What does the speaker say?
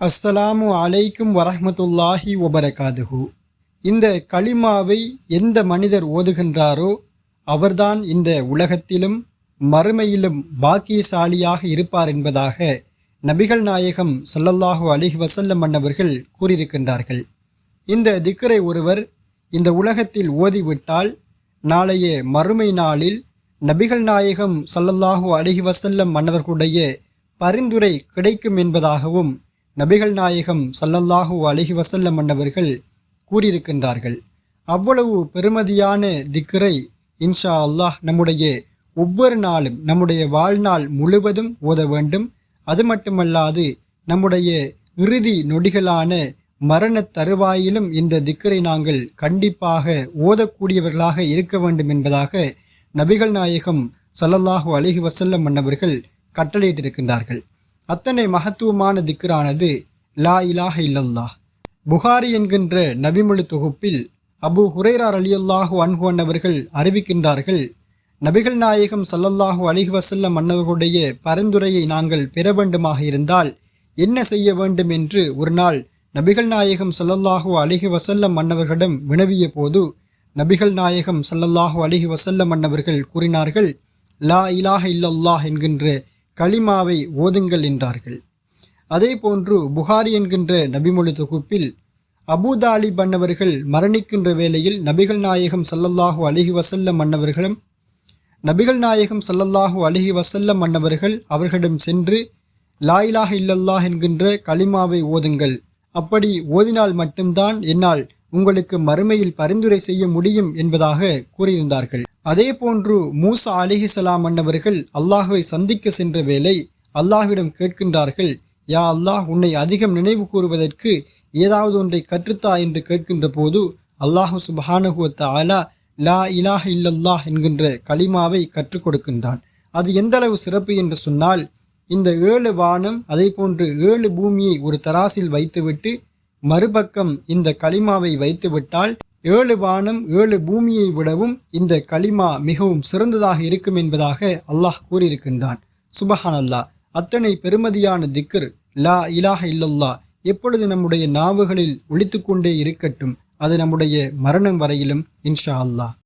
அஸ்ஸலாமு அலைக்கும் வரஹ்மத்துல்லாஹி ஒபரகாதுஹு இந்த களிமாவை எந்த மனிதர் ஓதுகின்றாரோ அவர்தான் இந்த உலகத்திலும் மறுமையிலும் பாக்கியசாலியாக இருப்பார் என்பதாக நபிகள் நாயகம் சல்லல்லாஹு அலைஹி வசல்லம் அன்னவர்கள் கூறியிருக்கின்றார்கள். இந்த திக்கரை ஒருவர் இந்த உலகத்தில் ஓதிவிட்டால் நாளைய மறுமை நாளில் நபிகள் நாயகம் சல்லல்லாஹு அலிஹி வசல்லம் மன்னவர்களுடைய பரிந்துரை கிடைக்கும் என்பதாகவும் நபிகள் நாயகம் சல்லல்லாஹு அலிஹி வசல்லம் மன்னவர்கள் கூறியிருக்கின்றார்கள். அவ்வளவு பெருமதியான திக்கரை இன்ஷா அல்லாஹ் நம்முடைய ஒவ்வொரு நாளும் நம்முடைய வாழ்நாள் முழுவதும் ஓத வேண்டும். அது மட்டுமல்லாது நம்முடைய இறுதி நொடிகளான மரண தருவாயிலும் இந்த திக்கரை நாங்கள் கண்டிப்பாக ஓதக்கூடியவர்களாக இருக்க வேண்டும் என்பதாக நபிகள் நாயகம் சல்லல்லாஹு அலிஹி வசல்லம் மன்னவர்கள் கட்டளையிட்டிருக்கின்றார்கள். அத்தனை மகத்துவமான திக்கரானது லா இலாஹ இல்லல்லாஹ். புகாரி என்கின்ற நபிமொழி தொகுப்பில் அபு ஹுரைரார் அலியல்லாஹு அன்ஹுவன் அவர்கள் அறிவிக்கின்றார்கள் நபிகள் நாயகம் சல்லல்லாஹு அலிஹ் வசல்லம் அன்னவர்களுடைய பரிந்துரையை நாங்கள் பெற வேண்டுமாக இருந்தால் என்ன செய்ய வேண்டும் என்று ஒரு நாள் நபிகள் நாயகம் சல்லல்லாஹு அலைஹி வசல்லம் மன்னவர்களிடம் வினவிய போது நபிகள் நாயகம் சல்லல்லாஹு அலைஹி வசல்லம் மன்னவர்கள் கூறினார்கள் லா இலாஹ இல்லல்லாஹ் என்கின்ற கலிமாவை ஓதுங்கள் என்றார்கள். அதே போன்று புகாரி என்கின்ற நபிமொழி தொகுப்பில் அபுதாலி மன்னவர்கள் மரணிக்கின்ற வேளையில் நபிகள் நாயகம் சல்லல்லாஹு அலிஹி வசல்லம் மன்னவர்களும் நபிகள் நாயகம் சல்லல்லாஹு அலிஹி வசல்லம் மன்னவர்கள் அவர்களிடம் சென்று லாயிலாக இல்லல்லாஹ் என்கின்ற கலிமாவை ஓதுங்கள். அப்படி ஓதினால் மட்டும்தான் என்னால் உங்களுக்கு மறுமையில் பரிந்துரை செய்ய முடியும் என்பதாக கூறியிருந்தார்கள். அதே போன்று மூசா அலிஹிசலாம் அன்னவர்கள் அல்லாஹுவை சந்திக்க சென்ற வேளை அல்லாஹ்விடம் கேட்கின்றார்கள் யா அல்லாஹ் உன்னை அதிகம் நினைவு கூறுவதற்கு ஏதாவது ஒன்றை கற்றுத்தா? என்று கேட்கின்ற போது அல்லாஹு சுபஹானஹுவத்த ஆலா லா இலாஹ் இல்லல்லாஹ் என்கின்ற கலிமாவை கற்றுக் கொடுக்கின்றான். அது எந்தளவு சிறப்பு என்று சொன்னால் இந்த ஏழு வானம் அதே போன்று ஏழு பூமியை ஒரு தராசில் வைத்துவிட்டு மறுபக்கம் இந்த களிமாவை வைத்துவிட்டால் ஏழு வானம் ஏழு பூமியை விடவும் இந்த களிமா மிகவும் சிறந்ததாக இருக்கும் என்பதாக அல்லாஹ் கூறியிருக்கின்றான். சுபஹான் அல்லாஹ் அத்தனை பெருமதியான திக்ர் லா இலாஹ இல்லல்லா எப்பொழுது நம்முடைய நாவுகளில் ஒழித்து கொண்டே இருக்கட்டும் அது நம்முடைய மரணம் வரையிலும் இன்ஷா அல்லாஹ்.